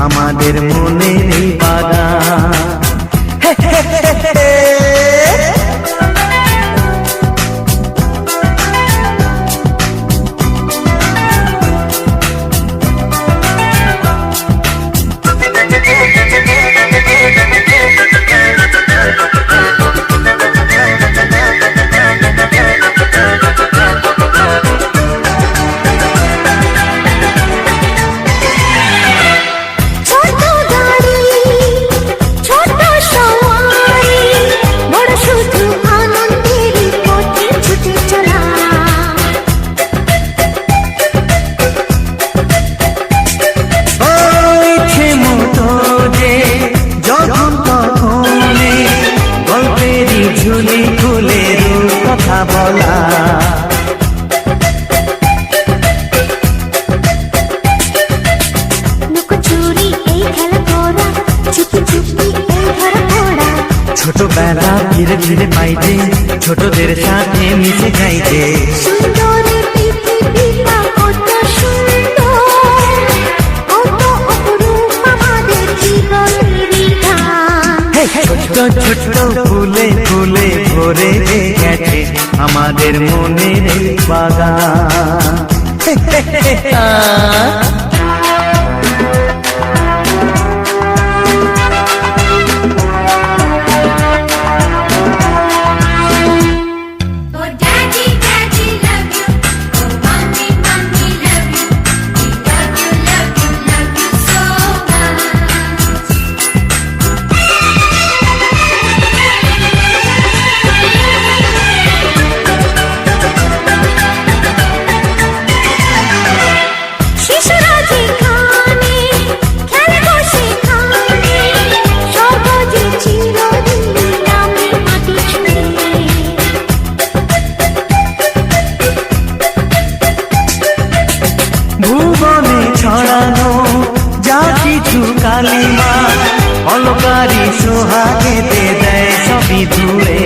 আমাদের মনেই বাধা মা অলকারী সোহাগেতে দেয় সবই ধুয়ে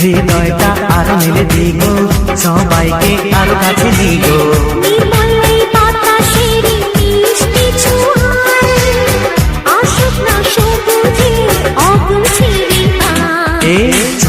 হৃদয়টা আর মেলে দিগো সবাইকে আর কাছে দিগো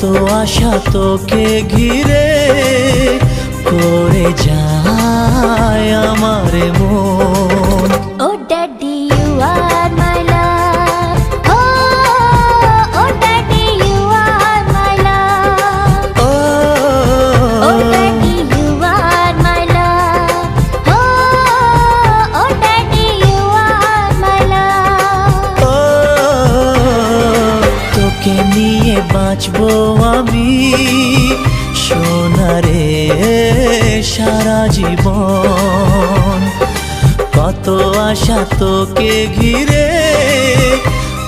কত আশা তোকে ঘিরে করে যায় আমার মন। ভালোবাসা তোকে ঘিরে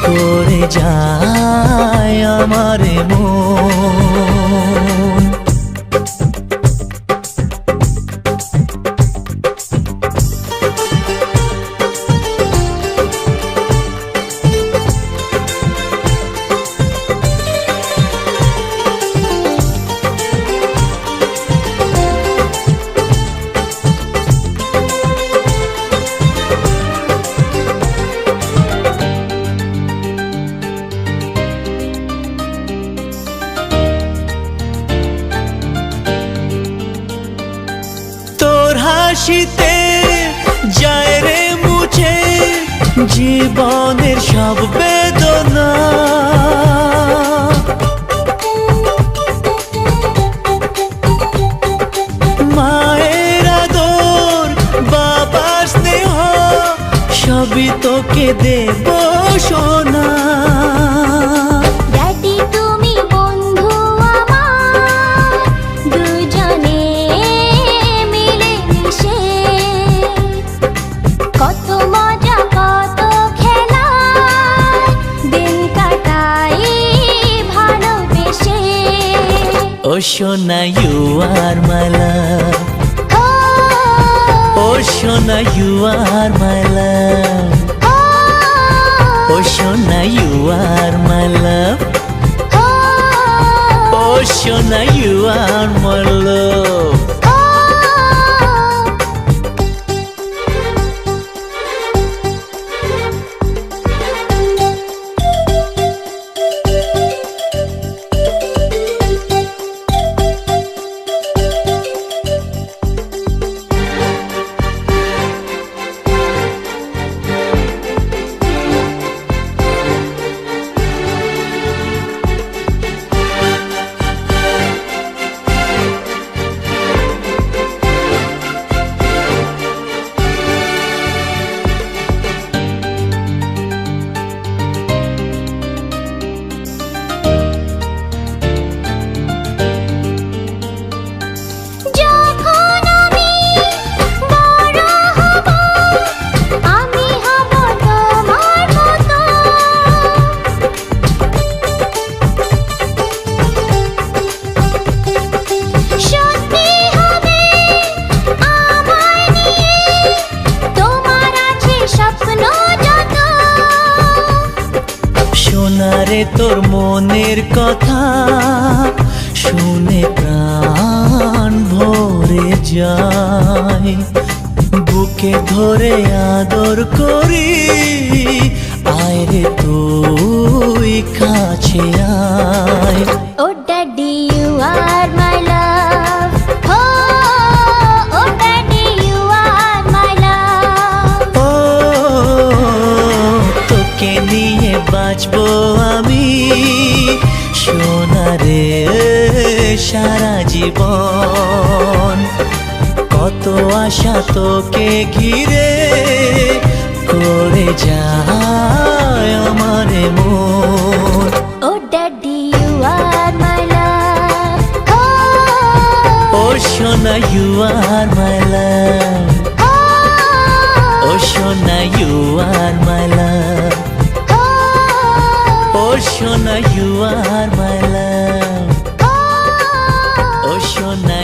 করে যায় আমারে মন। সবই তোকে দেব সোনা। ড্যাডি তুমি বন্ধু আমার দুজনে মিলে Oh Shona, you are my love. Oh Shona, you are my love. Oh Shona, you are my love. ধরে আদর করি। কত আশা তোকে ঘিরে করে যায় আমার মন। Oh daddy, you are my love. ও Oh, সোনা you are my love oh, ও সোনা ইউ আর মাই লাভ ও সোনা ইউ আর মাই লাভ ও সোনা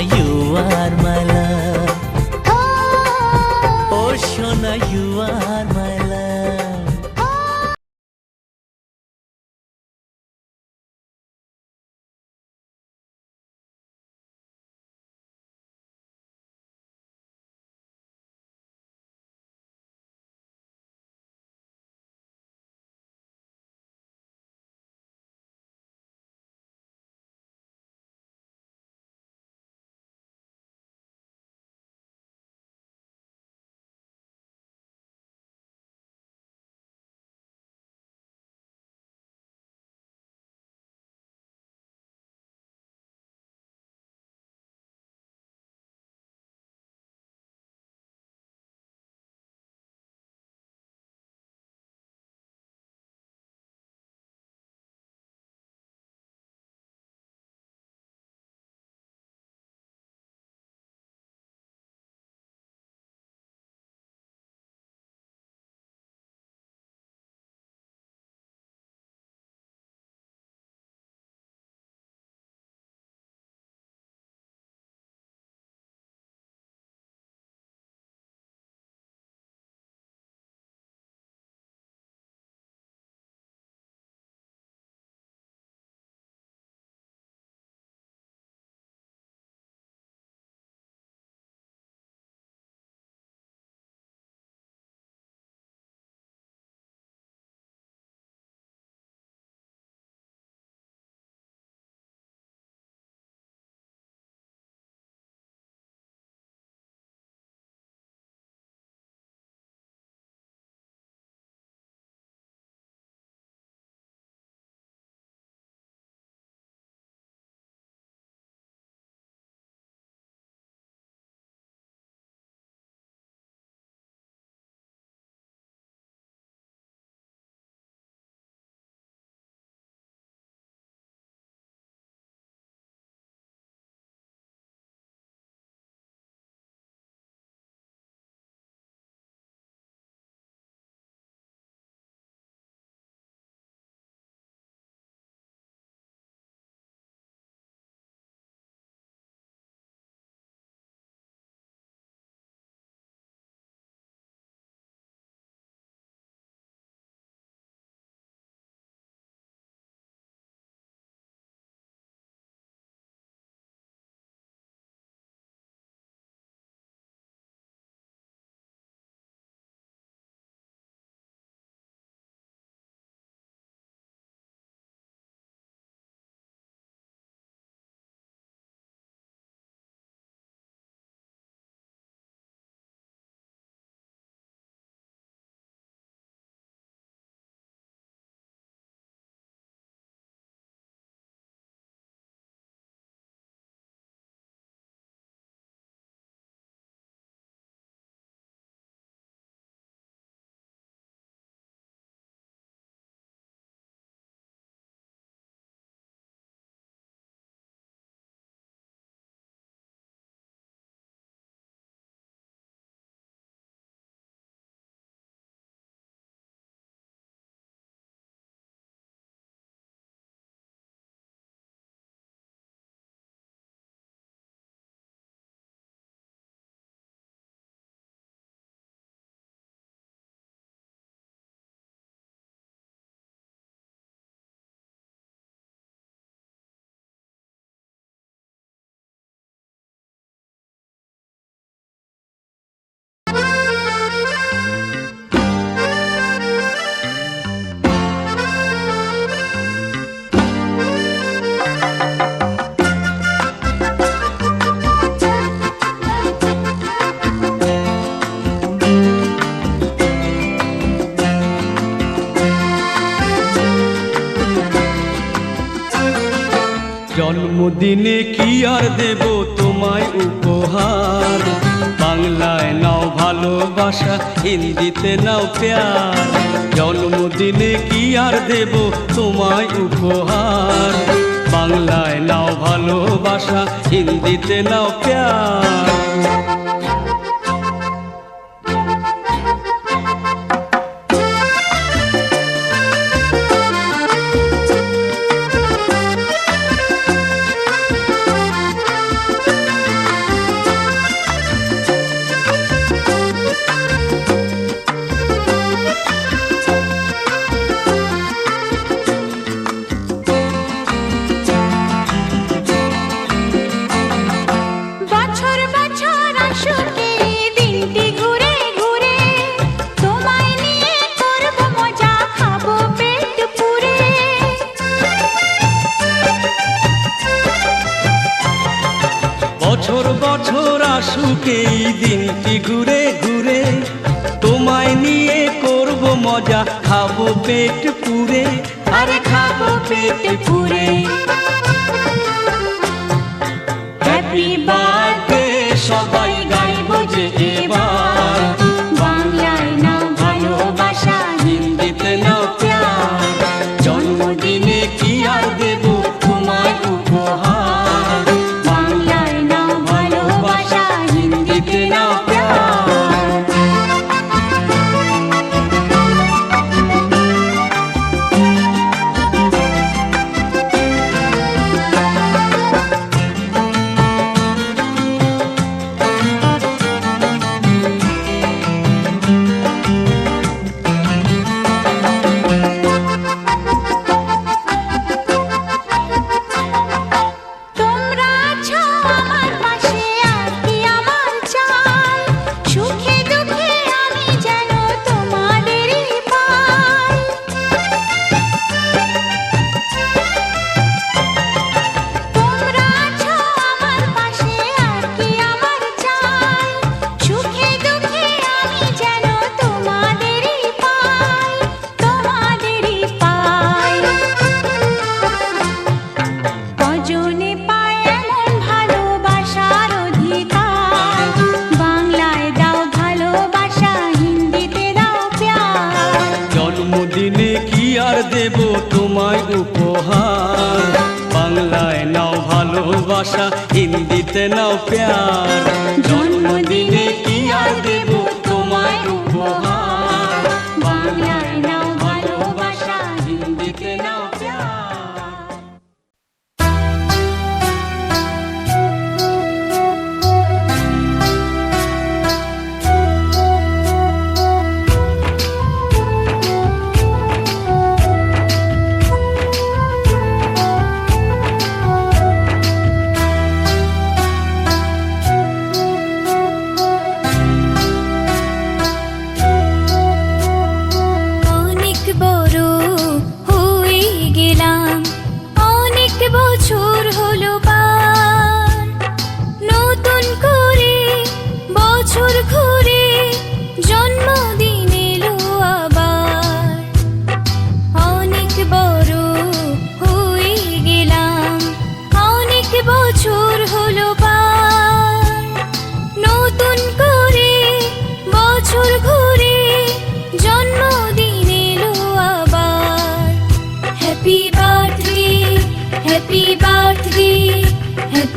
দিনে কি আর দেব তোমায় উপহার? বাংলায় নাও ভালোবাসা, হিন্দিতে নাও প্যার। জন্মদিনে কি আর দেব তোমায় উপহার? বাংলায় নাও ভালোবাসা, হিন্দিতে নাও প্যার। এই দিনটি ঘুরে ঘুরে তোমায় নিয়ে করব মজা খাব পেট পুরে আরে খাব পেট न प्यारा।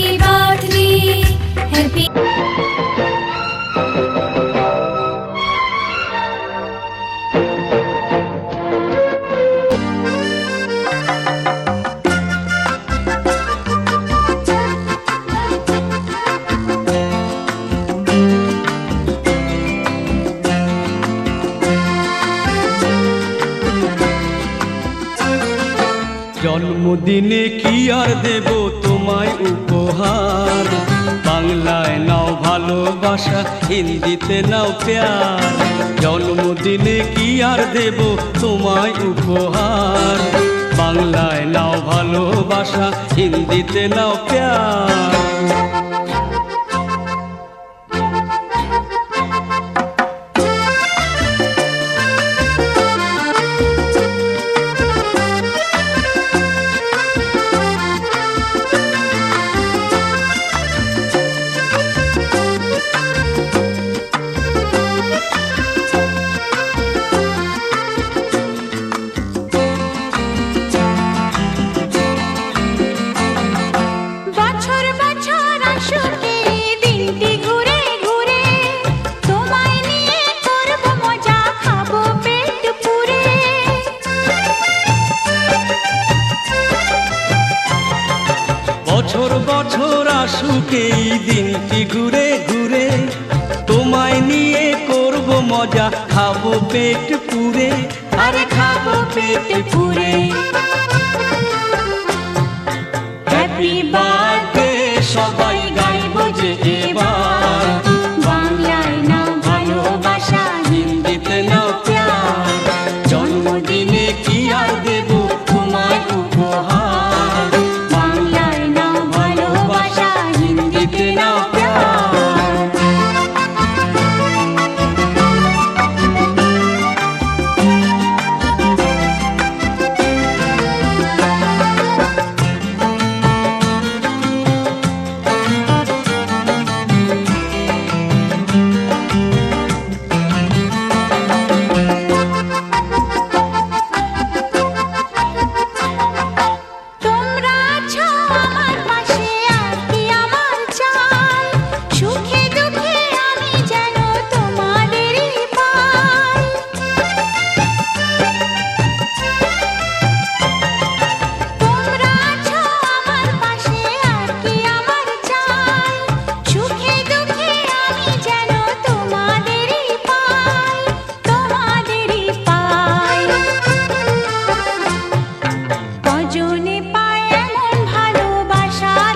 Happy. प्यार বছর আসুক এই দিনটি ঘুরে ঘুরে। তোমায় নিয়ে করব মজা, খাব পেট পুরে আরে খাব পেট পুরে হ্যাপি বার্থ